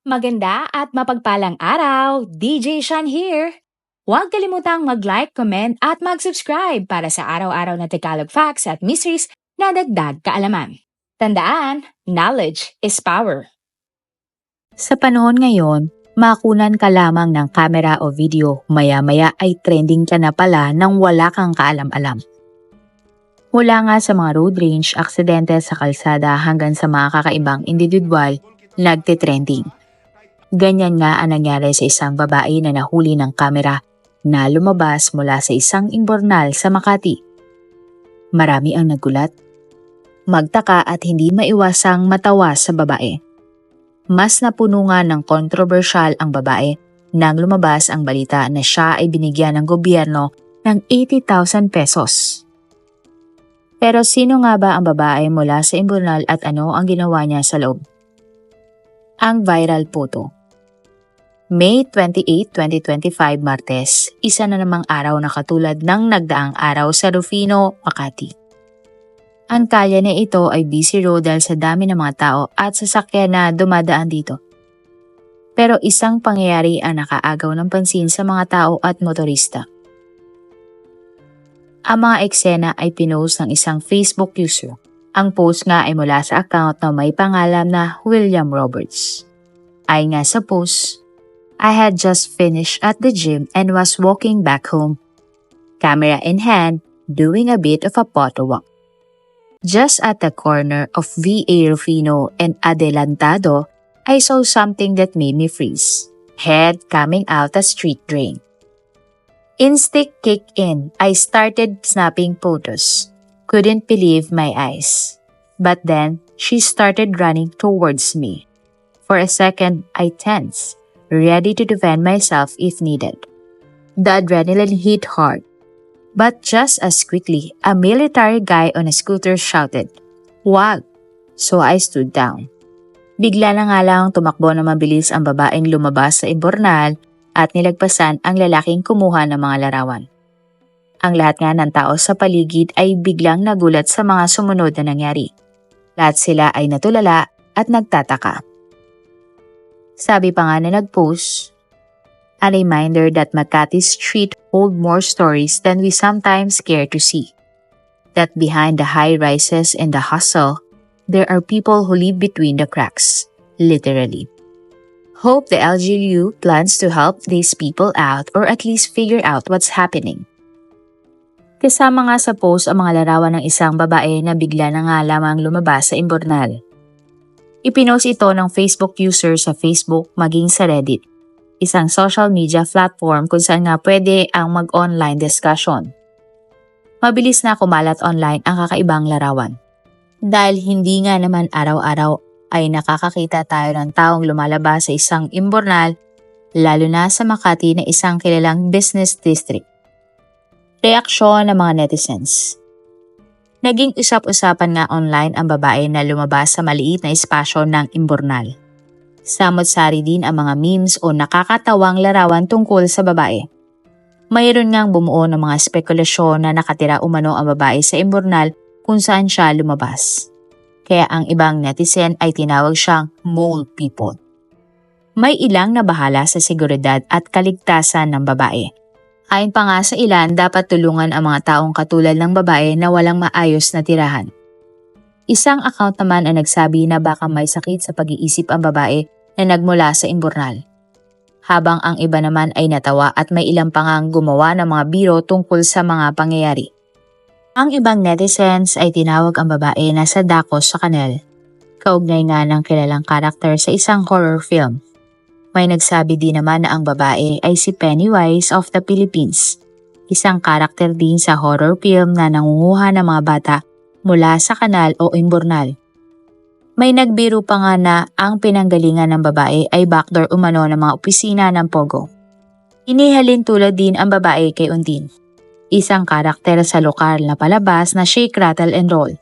Maganda at mapagpalang araw, DJ Shan here. Huwag kalimutang mag-like, comment at mag-subscribe para sa araw-araw na Tagalog facts at mysteries na dagdag kaalaman. Tandaan, knowledge is power. Sa panahon ngayon, makunan ka lamang ng kamera o video, maya-maya ay trending ka na pala nang wala kang kaalam-alam. Mula nga sa mga road rage, aksidente sa kalsada hanggang sa mga kakaibang individual, nagte-trending. Ganyan nga ang nangyari sa isang babae na nahuli ng kamera na lumabas mula sa isang imbornal sa Makati. Marami ang nagulat. Magtaka at hindi maiwasang matawa sa babae. Mas napuno nga ng kontrobersyal ang babae nang lumabas ang balita na siya ay binigyan ng gobyerno ng 80,000 pesos. Pero sino nga ba ang babae mula sa imbornal at ano ang ginawa niya sa loob? Ang viral photo. May 28, 2025 Martes, isa na namang araw na katulad ng nagdaang araw sa Rufino, Makati. Ang kalye na ito ay busy road dahil sa dami ng mga tao at sasakyan na dumadaan dito. Pero isang pangyayari ang nakaagaw ng pansin sa mga tao at motorista. Ang mga eksena ay pinost ng isang Facebook user. Ang post nga ay mula sa account na may pangalan na William Roberts. Ay nga sa post, I had just finished at the gym and was walking back home. Camera in hand, doing a bit of a photo walk. Just at the corner of V.A. Rufino and Adelantado, I saw something that made me freeze. Head coming out a street drain. Instinct kicked in. I started snapping photos. Couldn't believe my eyes. But then, she started running towards me. For a second, I tensed, ready to defend myself if needed. The adrenaline hit hard. But just as quickly, a military guy on a scooter shouted, Wag! So I stood down. Bigla na nga lang tumakbo na mabilis ang babaeng lumabas sa imbornal at nilagpasan ang lalaking kumuha ng mga larawan. Ang lahat nga ng tao sa paligid ay biglang nagulat sa mga sumunod na nangyari. Lahat sila ay natulala at nagtataka. Sabi pa nga na nag-post, a reminder that Makati Street hold more stories than we sometimes care to see. That behind the high rises and the hustle, there are people who live between the cracks, literally. Hope the LGU plans to help these people out or at least figure out what's happening. Kasama nga sa post ang mga larawan ng isang babae na bigla na nga lamang lumabas sa imbornal. Ipinost ito ng Facebook user sa Facebook maging sa Reddit, isang social media platform kung saan nga pwede ang mag-online discussion. Mabilis na kumalat online ang kakaibang larawan. Dahil hindi nga naman araw-araw ay nakakakita tayo ng taong lumalabas sa isang imbornal, lalo na sa Makati na isang kilalang business district. Reaksyon ng mga netizens. Naging usap-usapan nga online ang babae na lumabas sa maliit na espasyo ng imbornal. Samot-sari din ang mga memes o nakakatawang larawan tungkol sa babae. Mayroon ngang bumuo ng mga spekulasyon na nakatira umano ang babae sa imbornal kung saan siya lumabas. Kaya ang ibang netizen ay tinawag siyang mole people. May ilang nabahala sa seguridad at kaligtasan ng babae Ayon pa nga sa ilan, dapat tulungan ang mga taong katulad ng babae na walang maayos na tirahan. Isang account naman ang nagsabi na baka may sakit sa pag-iisip ang babae na nagmula sa imburnal. Habang ang iba naman ay natawa at may ilang pangang gumawa ng mga biro tungkol sa mga pangyayari. Ang ibang netizens ay tinawag ang babae na sa dakos sa kanal. Kaugnay nga ng kilalang karakter sa isang horror film. May nagsabi din naman na ang babae ay si Pennywise of the Philippines, isang karakter din sa horror film na nangunguha ng mga bata mula sa kanal o imburnal. May nagbiro pa nga na ang pinanggalingan ng babae ay backdoor umano ng mga opisina ng Pogo. Inihalin tulad din ang babae kay Undin, isang karakter sa lokal na palabas na Shake, Rattle and Roll.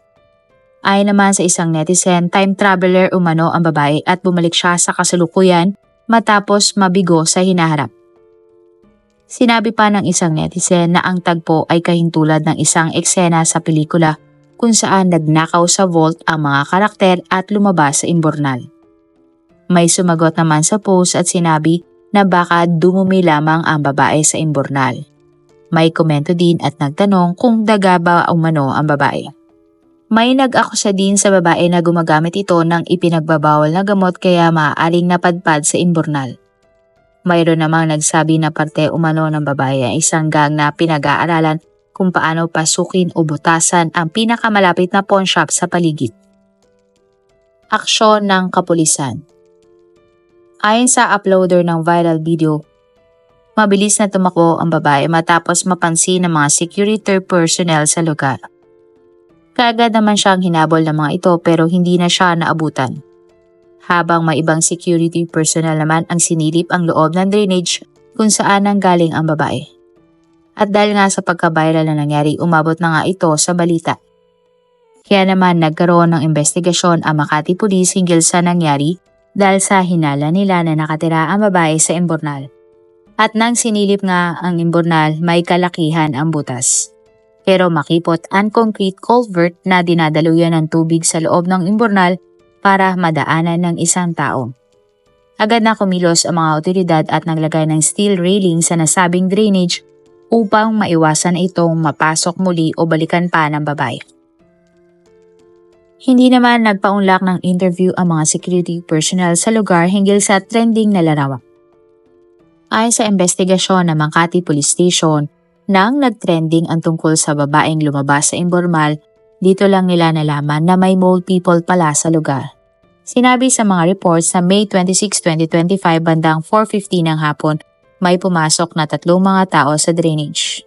Ay naman sa isang netizen, time traveler umano ang babae at bumalik siya sa kasalukuyan matapos mabigo sa hinaharap. Sinabi pa ng isang netizen na ang tagpo ay kahintulad ng isang eksena sa pelikula kung saan nagnakaw sa vault ang mga karakter at lumabas sa imbornal. May sumagot naman sa post at sinabi na baka dumumi lamang ang babae sa imbornal. May komento din at nagtanong kung daga ba umano ang babae. May nag-akusa din sa babae na gumagamit ito ng ipinagbabawal na gamot kaya maaaring napadpad sa imbornal. Mayroon namang nagsabi na parte umano ng babae ay isang gang na pinag-aaralan kung paano pasukin o butasan ang pinakamalapit na pawn shop sa paligid. Aksyon ng kapulisan Ayon sa uploader ng viral video, mabilis na tumakbo ang babae matapos mapansin ng mga security personnel sa lugar. Kaagad naman siyang hinabol ng mga ito pero hindi na siya naabutan. Habang may ibang security personnel naman ang sinilip ang loob ng drainage kung saan ang galing ang babae. At dahil nga sa pagka-viral na nangyari, umabot na nga ito sa balita. Kaya naman nagkaroon ng investigasyon ang Makati Police hinggil sa nangyari dahil sa hinala nila na nakatira ang babae sa imbornal. At nang sinilip nga ang imbornal, may kalakihan ang butas. Pero makipot ang concrete culvert na dinadaluyan ng tubig sa loob ng imbornal para madaanan ng isang tao. Agad na kumilos ang mga otoridad at naglagay ng steel railing sa nasabing drainage upang maiwasan itong mapasok muli o balikan pa ng babae. Hindi naman nagpaunlak ng interview ang mga security personnel sa lugar hinggil sa trending na larawan. Ayon sa investigasyon ng Makati Police Station, nang nagtrending ang tungkol sa babaeng lumabas sa informal, dito lang nila nalaman na may mole people pala sa lugar. Sinabi sa mga reports na May 26, 2025 bandang 4.50 ng hapon, may pumasok na tatlong mga tao sa drainage.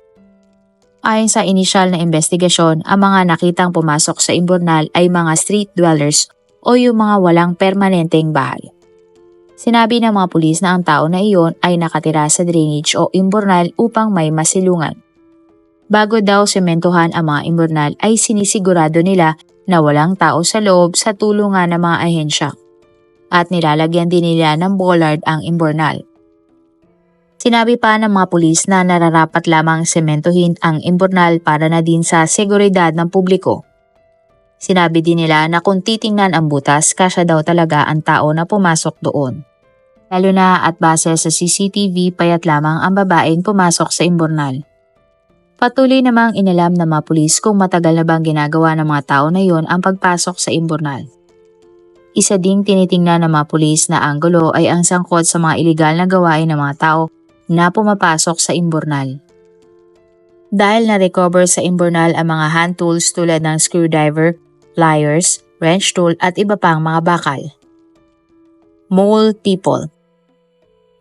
Ayon sa inisyal na investigasyon, ang mga nakitang pumasok sa imbornal ay mga street dwellers o yung mga walang permanenteng bahay. Sinabi ng mga pulis na ang tao na iyon ay nakatira sa drainage o imbornal upang may masilungan. Bago daw sementohan ang mga imbornal ay sinisigurado nila na walang tao sa loob sa tulungan ng mga ahensya. At nilalagyan din nila ng bollard ang imbornal. Sinabi pa ng mga pulis na nararapat lamang sementohin ang imbornal para na din sa seguridad ng publiko. Sinabi din nila na kung titingnan ang butas, kasya daw talaga ang tao na pumasok doon. Lalo na at base sa CCTV, payat lamang ang babaeng pumasok sa imbornal. Patuloy namang inalam ng mga pulis kung matagal na bang ginagawa ng mga tao na yon ang pagpasok sa imbornal. Isa ding tinitingnan ng mga pulis na anggulo ay ang sangkot sa mga ilegal na gawain ng mga tao na pumapasok sa imbornal. Dahil na-recover sa imbornal ang mga hand tools tulad ng screwdriver, pliers, wrench tool at iba pang mga bakal. Mole people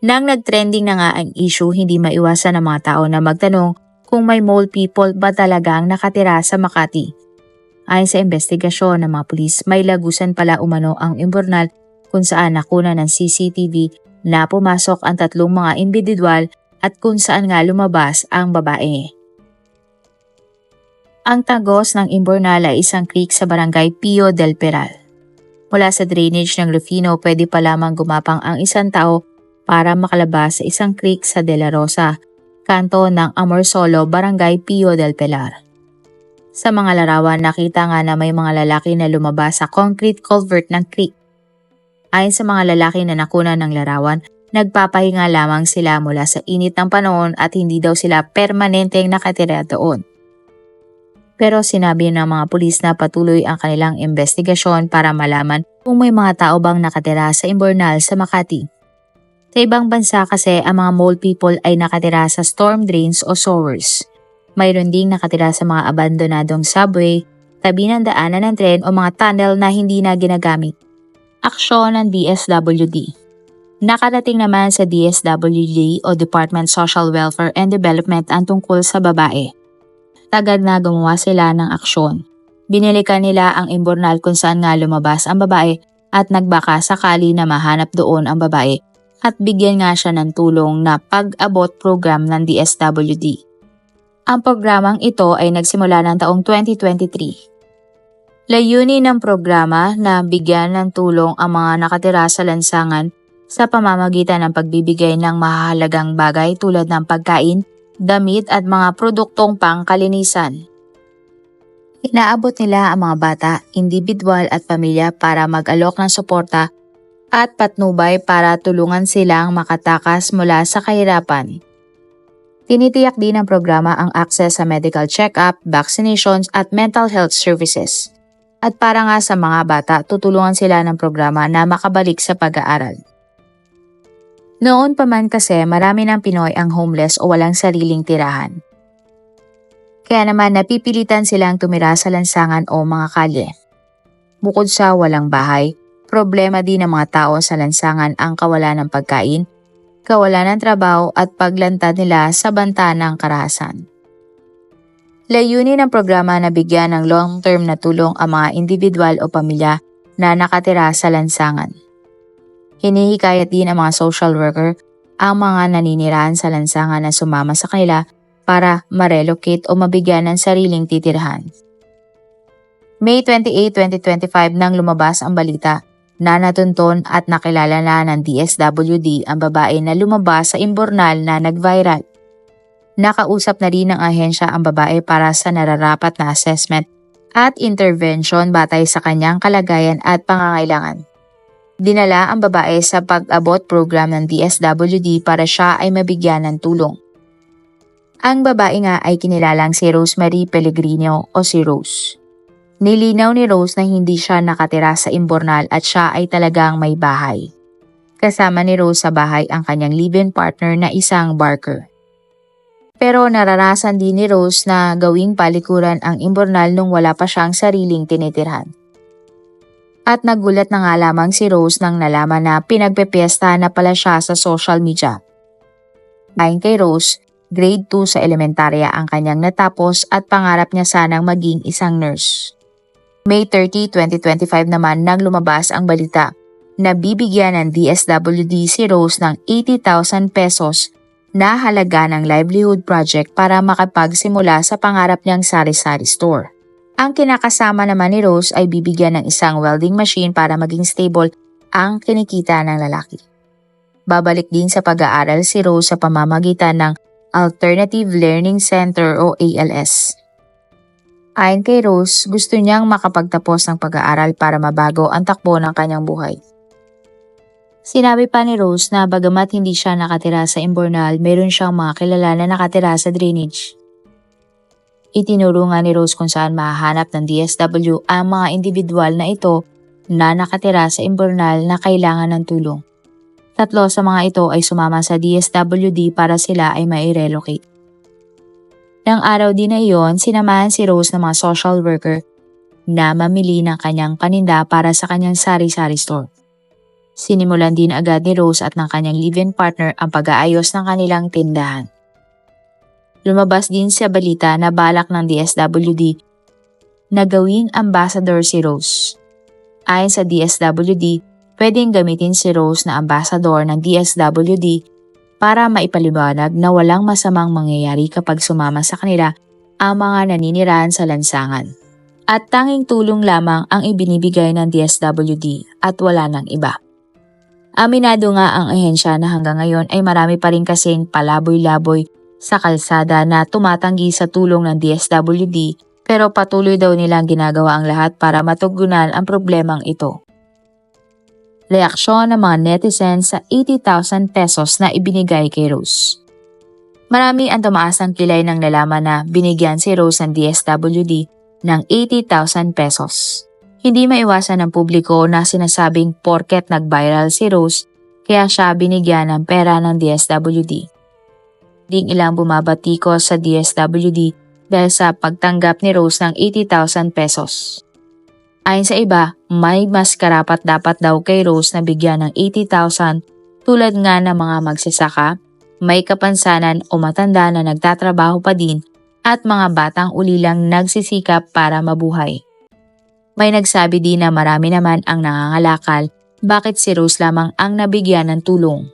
Nang nagtrending na nga ang issue, hindi maiwasan ng mga tao na magtanong kung may mole people ba talagang nakatira sa Makati. Ayon sa investigasyon ng mga pulis, may lagusan pala umano ang imbornal kung saan nakuna ng CCTV na pumasok ang tatlong mga individual at kung saan nga lumabas ang babae. Ang tagos ng Imbornal ay isang creek sa barangay Pio del Peral. Mula sa drainage ng Rufino, pwede pa lamang gumapang ang isang tao para makalabas sa isang creek sa De La Rosa, kanto ng Amorsolo, barangay Pio del Pelar. Sa mga larawan, nakita nga na may mga lalaki na lumabas sa concrete culvert ng creek. Ayon sa mga lalaki na nakuna ng larawan, nagpapahinga lamang sila mula sa init ng panahon at hindi daw sila permanenteng nakatira doon. Pero sinabi ng mga pulis na patuloy ang kanilang investigasyon para malaman kung may mga tao bang nakatira sa Imbornal sa Makati. Sa ibang bansa kasi ang mga mole people ay nakatira sa storm drains o sewers. Mayroon ding nakatira sa mga abandonadong subway, tabi ng daanan ng tren o mga tunnel na hindi na ginagamit. Aksyon ng DSWD Nakarating naman sa DSWD o Department Social Welfare and Development ang tungkol sa babae. Tagad na gumawa sila ng aksyon. Binilikan nila ang imbornal kung saan nga lumabas ang babae at nagbaka sakali na mahanap doon ang babae at bigyan nga siya ng tulong na pag-abot program ng DSWD. Ang programang ito ay nagsimula ng taong 2023. Layunin ng programa na bigyan ng tulong ang mga nakatira sa lansangan sa pamamagitan ng pagbibigay ng mahalagang bagay tulad ng pagkain, damit at mga produktong pangkalinisan. Inaabot nila ang mga bata, individual at pamilya para mag-alok ng suporta at patnubay para tulungan silang makatakas mula sa kahirapan. Tinitiyak din ng programa ang access sa medical check-up, vaccinations at mental health services. At para nga sa mga bata, tutulungan sila ng programa na makabalik sa pag-aaral. Noon pa man kasi marami ng Pinoy ang homeless o walang sariling tirahan. Kaya naman napipilitan silang tumira sa lansangan o mga kalye. Bukod sa walang bahay, problema din ng mga tao sa lansangan ang kawalan ng pagkain, kawalan ng trabaho at paglantad nila sa banta ng karahasan. Layunin ng programa na bigyan ng long-term na tulong ang mga individual o pamilya na nakatira sa lansangan. Hinihikayat din ang mga social worker ang mga naninirahan sa lansangan na sumama sa kanila para ma-relocate o mabigyan ng sariling titirhan. May 28, 2025 nang lumabas ang balita na natunton at nakilala na ng DSWD ang babae na lumabas sa imbornal na nag-viral. Nakausap na rin ng ahensya ang babae para sa nararapat na assessment at intervention batay sa kanyang kalagayan at pangangailangan. Dinala ang babae sa pag-abot program ng DSWD para siya ay mabigyan ng tulong. Ang babae nga ay kinilalang si Rosemary Pellegrino o si Rose. Nilinaw ni Rose na hindi siya nakatira sa imbornal at siya ay talagang may bahay. Kasama ni Rose sa bahay ang kanyang live-in partner na isang barker. Pero nararasan din ni Rose na gawing palikuran ang imbornal nung wala pa siyang sariling tinitirhan. At nagulat na nga lamang si Rose nang nalaman na pinagpepiesta na pala siya sa social media. Ayon kay Rose, grade 2 sa elementarya ang kanyang natapos at pangarap niya sanang maging isang nurse. May 30, 2025 naman nang lumabas ang balita na bibigyan ng DSWD si Rose ng 80,000 pesos na halaga ng livelihood project para makapagsimula sa pangarap niyang sari-sari store. Ang kinakasama naman ni Rose ay bibigyan ng isang welding machine para maging stable ang kinikita ng lalaki. Babalik din sa pag-aaral si Rose sa pamamagitan ng Alternative Learning Center o ALS. Ayon kay Rose, gusto niyang makapagtapos ng pag-aaral para mabago ang takbo ng kanyang buhay. Sinabi pa ni Rose na bagamat hindi siya nakatira sa Imbornal, meron siyang mga kilala na nakatira sa drainage. Itinuro nga ni Rose kung saan mahahanap ng DSW ang mga individual na ito na nakatira sa Imbornal na kailangan ng tulong. Tatlo sa mga ito ay sumama sa DSWD para sila ay mai-relocate. Nang araw din na iyon, sinamahan si Rose ng mga social worker na mamili ng kanyang paninda para sa kanyang sari-sari store. Sinimulan din agad ni Rose at ng kanyang live-in partner ang pag-aayos ng kanilang tindahan. Lumabas din sa balita na balak ng DSWD na gawing ambassador si Rose. Ayon sa DSWD, pwedeng gamitin si Rose na ambassador ng DSWD para maipaliwanag na walang masamang mangyayari kapag sumama sa kanila ang mga naninirahan sa lansangan. At tanging tulong lamang ang ibinibigay ng DSWD at wala ng iba. Aminado nga ang ahensya na hanggang ngayon ay marami pa rin kasing palaboy-laboy sa kalsada na tumatanggi sa tulong ng DSWD pero patuloy daw nilang ginagawa ang lahat para matugunan ang problemang ito. Reaksyon ng mga netizens sa 80,000 pesos na ibinigay kay Rose. Marami ang tumaas ang kilay ng nalaman na binigyan si Rose ng DSWD ng 80,000 pesos. Hindi maiwasan ng publiko na sinasabing porket nag-viral si Rose kaya siya binigyan ng pera ng DSWD. Ding ilang bumabatiko sa DSWD dahil sa pagtanggap ni Rose ng 80,000 pesos. Ayon sa iba, may mas karapat dapat daw kay Rose na bigyan ng 80,000 tulad nga ng mga magsasaka, may kapansanan o matanda na nagtatrabaho pa din at mga batang ulilang nagsisikap para mabuhay. May nagsabi din na marami naman ang nangangalakal bakit si Rose lamang ang nabigyan ng tulong.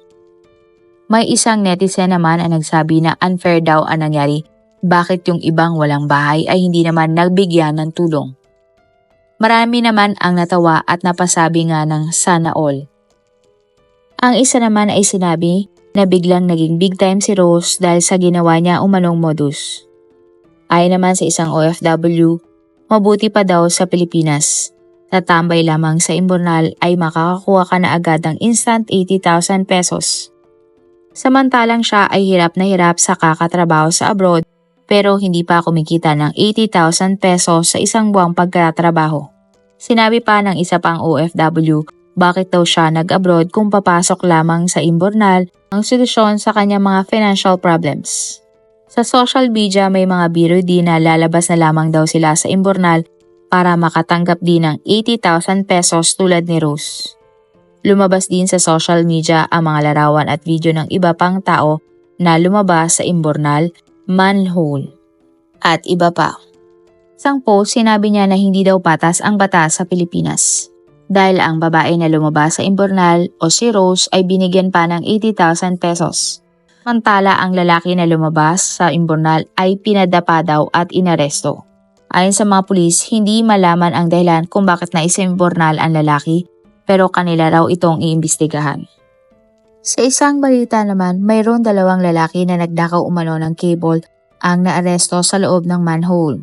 May isang netizen naman ang nagsabi na unfair daw ang nangyari bakit yung ibang walang bahay ay hindi naman nagbigyan ng tulong. Marami naman ang natawa at napasabi nga ng sana all. Ang isa naman ay sinabi na biglang naging big time si Rose dahil sa ginawa niya umanong modus. Ayon naman sa isang OFW, mabuti pa daw sa Pilipinas. Tatambay lamang sa imbornal ay makakakuha ka na agad ng instant 80,000 pesos. Samantalang siya ay hirap na hirap sa kakatrabaho sa abroad pero hindi pa kumikita ng 80,000 pesos sa isang buwang pagkatrabaho. Sinabi pa ng isa pang OFW bakit daw siya nag-abroad kung papasok lamang sa imbornal ang solusyon sa kanyang mga financial problems. Sa social media may mga biro din na lalabas na lamang daw sila sa imbornal para makatanggap din ng 80,000 pesos tulad ni Rose. Lumabas din sa social media ang mga larawan at video ng iba pang tao na lumabas sa imbornal, manhole, at iba pa. Sang sinabi niya na hindi daw patas ang batas sa Pilipinas dahil ang babae na lumabas sa imbornal o si Rose ay binigyan pa ng 80,000 pesos. Mantala ang lalaki na lumabas sa imbornal ay pinadapa daw at inaresto. Ayon sa mga pulis, hindi malaman ang dahilan kung bakit naisimbornal ang lalaki pero kanila raw itong iimbestigahan. Sa isang balita naman, mayroon dalawang lalaki na nagdakaw umano ng cable ang naaresto sa loob ng manhole.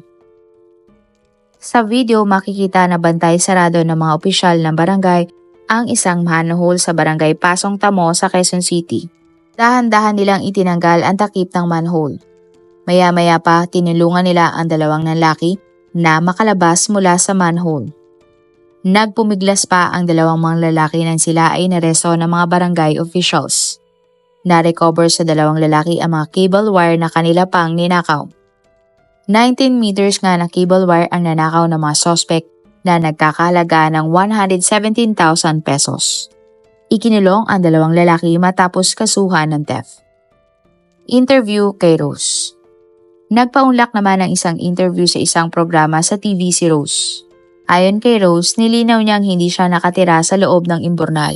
Sa video makikita na bantay sarado ng mga opisyal ng barangay ang isang manhole sa barangay Pasong Tamo sa Quezon City. Dahan-dahan nilang itinanggal ang takip ng manhole. Maya-maya pa tinulungan nila ang dalawang lalaki na makalabas mula sa manhole. Nagpumiglas pa ang dalawang mga lalaki nang sila ay naresto ng mga barangay officials. Na-recover sa dalawang lalaki ang mga cable wire na kanila pang ninakaw. 19 meters nga na cable wire ang nanakaw ng mga suspect na nagkakalaga ng 117,000 pesos. Ikinulong ang dalawang lalaki matapos kasuhan ng theft. Interview kay Rose Nagpaunlak naman ng isang interview sa isang programa sa TV si Rose. Ayon kay Rose, nilinaw niyang hindi siya nakatira sa loob ng imbornal.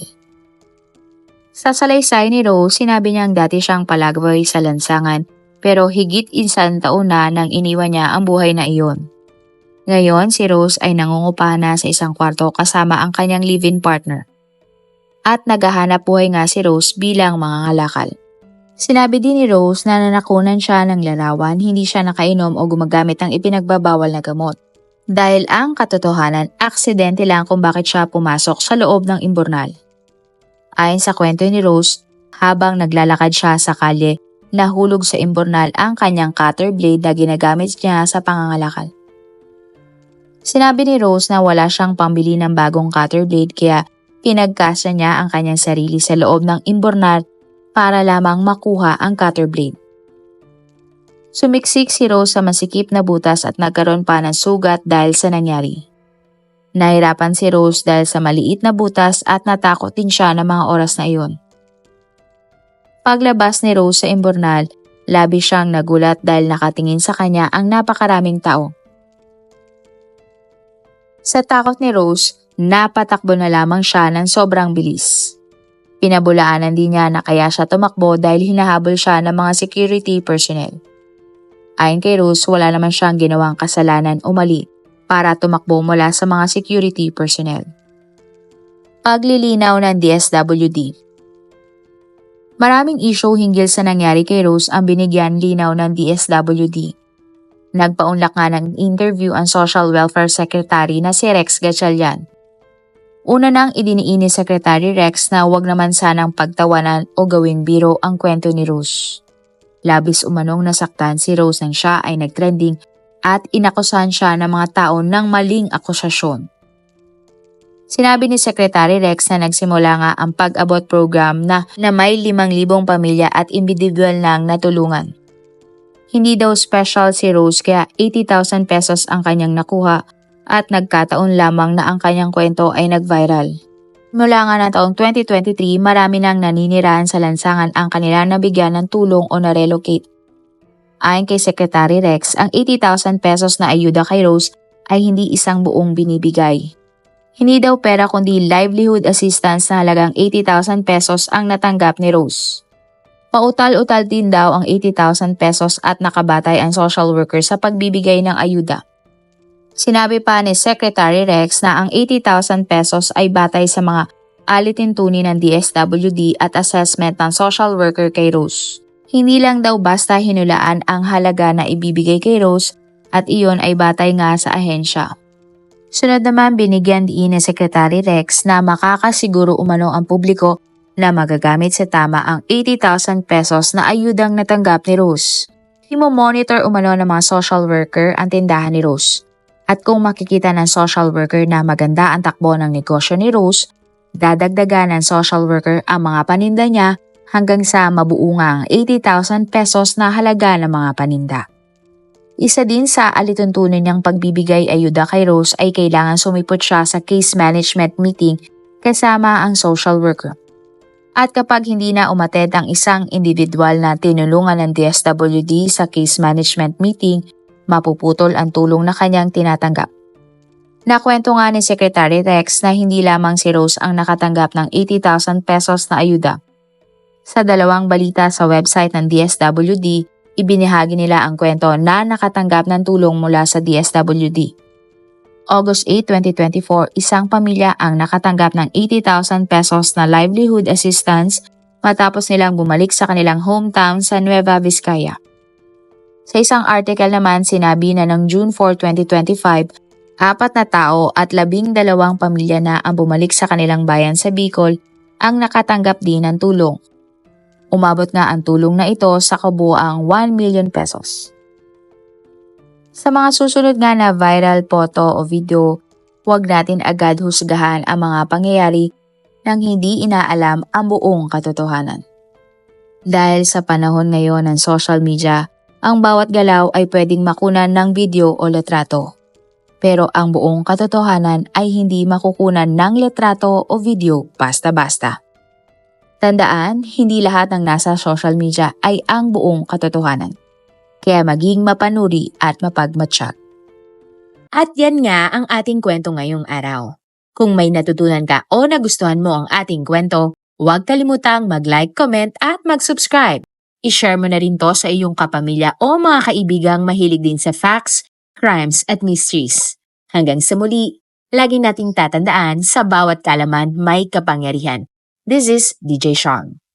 Sa salaysay ni Rose, sinabi niyang dati siyang palagboy sa lansangan pero higit isang taon na nang iniwan niya ang buhay na iyon. Ngayon, si Rose ay nangungupahan na sa isang kwarto kasama ang kanyang live-in partner. At naghahanap buhay nga si Rose bilang mga ngalakal. Sinabi din ni Rose na nanakunan siya ng larawan, hindi siya nakainom o gumagamit ng ipinagbabawal na gamot. Dahil ang katotohanan, aksidente lang kung bakit siya pumasok sa loob ng imbornal. Ayon sa kwento ni Rose, habang naglalakad siya sa kalye, nahulog sa imbornal ang kanyang cutter blade na ginagamit niya sa pangangalakal. Sinabi ni Rose na wala siyang pambili ng bagong cutter blade kaya pinagkasa niya ang kanyang sarili sa loob ng imbornal para lamang makuha ang cutter blade. Sumiksik si Rose sa masikip na butas at nagkaroon pa ng sugat dahil sa nangyari. Nahirapan si Rose dahil sa maliit na butas at natakot din siya ng mga oras na iyon. Paglabas ni Rose sa imbornal, labi siyang nagulat dahil nakatingin sa kanya ang napakaraming tao. Sa takot ni Rose, napatakbo na lamang siya ng sobrang bilis. Pinabulaanan din niya na kaya siya tumakbo dahil hinahabol siya ng mga security personnel. Ayon kay Rose, wala naman siyang ginawang kasalanan o mali para tumakbo mula sa mga security personnel. Paglilinaw ng DSWD Maraming issue hinggil sa nangyari kay Rose ang binigyan linaw ng DSWD. Nagpaunlak nga ng interview ang Social Welfare Secretary na si Rex Gatchalian. Una nang idiniin ni Secretary Rex na wag naman sanang pagtawanan o gawing biro ang kwento ni Rose. Labis umanong nasaktan si Rose nang siya ay nagtrending at inakusahan siya ng mga tao ng maling akusasyon. Sinabi ni Secretary Rex na nagsimula nga ang pag-abot program na, na may 5,000 pamilya at individual nang natulungan. Hindi daw special si Rose kaya 80,000 pesos ang kanyang nakuha at nagkataon lamang na ang kanyang kwento ay nag-viral. Mula nga ng taong 2023, marami nang naninirahan sa lansangan ang kanila nabigyan ng tulong o na-relocate. Ayon kay Secretary Rex, ang 80,000 pesos na ayuda kay Rose ay hindi isang buong binibigay. Hindi daw pera kundi livelihood assistance na halagang 80,000 pesos ang natanggap ni Rose. Pautal-utal din daw ang 80,000 pesos at nakabatay ang social worker sa pagbibigay ng ayuda. Sinabi pa ni Secretary Rex na ang 80,000 pesos ay batay sa mga alitintunin ng DSWD at assessment ng social worker kay Rose. Hindi lang daw basta hinulaan ang halaga na ibibigay kay Rose at iyon ay batay nga sa ahensya. Sunod naman binigyan din ni Secretary Rex na makakasiguro umano ang publiko na magagamit sa tama ang 80,000 pesos na ayudang natanggap ni Rose. Imo-monitor umano ng mga social worker ang tindahan ni Rose. At kung makikita ng social worker na maganda ang takbo ng negosyo ni Rose, dadagdagan ng social worker ang mga paninda niya hanggang sa mabuungang 80,000 pesos na halaga ng mga paninda. Isa din sa alituntunin niyang pagbibigay ayuda kay Rose ay kailangan sumipot siya sa case management meeting kasama ang social worker. At kapag hindi na umattend ang isang individual na tinulungan ng DSWD sa case management meeting, mapuputol ang tulong na kanyang tinatanggap. Nakwento nga ni Secretary Rex na hindi lamang si Rose ang nakatanggap ng 80,000 pesos na ayuda. Sa dalawang balita sa website ng DSWD, ibinahagi nila ang kwento na nakatanggap ng tulong mula sa DSWD. August 8, 2024, isang pamilya ang nakatanggap ng 80,000 pesos na livelihood assistance matapos nilang bumalik sa kanilang hometown sa Nueva Vizcaya. Sa isang article naman, sinabi na ng June 4, 2025, apat na tao at labing dalawang pamilya na ang bumalik sa kanilang bayan sa Bicol ang nakatanggap din ng tulong. Umabot nga ang tulong na ito sa kabuoang 1 million pesos. Sa mga susunod nga na viral photo o video, huwag natin agad husgahan ang mga pangyayari nang hindi inaalam ang buong katotohanan. Dahil sa panahon ngayon ng social media, ang bawat galaw ay pwedeng makunan ng video o letrato. Pero ang buong katotohanan ay hindi makukunan ng letrato o video basta-basta. Tandaan, hindi lahat ng nasa social media ay ang buong katotohanan. Kaya maging mapanuri at mapagmatsyag. At yan nga ang ating kwento ngayong araw. Kung may natutunan ka o nagustuhan mo ang ating kwento, huwag kalimutang mag-like, comment at mag-subscribe. I-share mo na rin to sa iyong kapamilya o mga kaibigang mahilig din sa facts, crimes at mysteries. Hanggang sa muli, lagi nating tatandaan sa bawat kalaman may kapangyarihan. This is DJ Sean.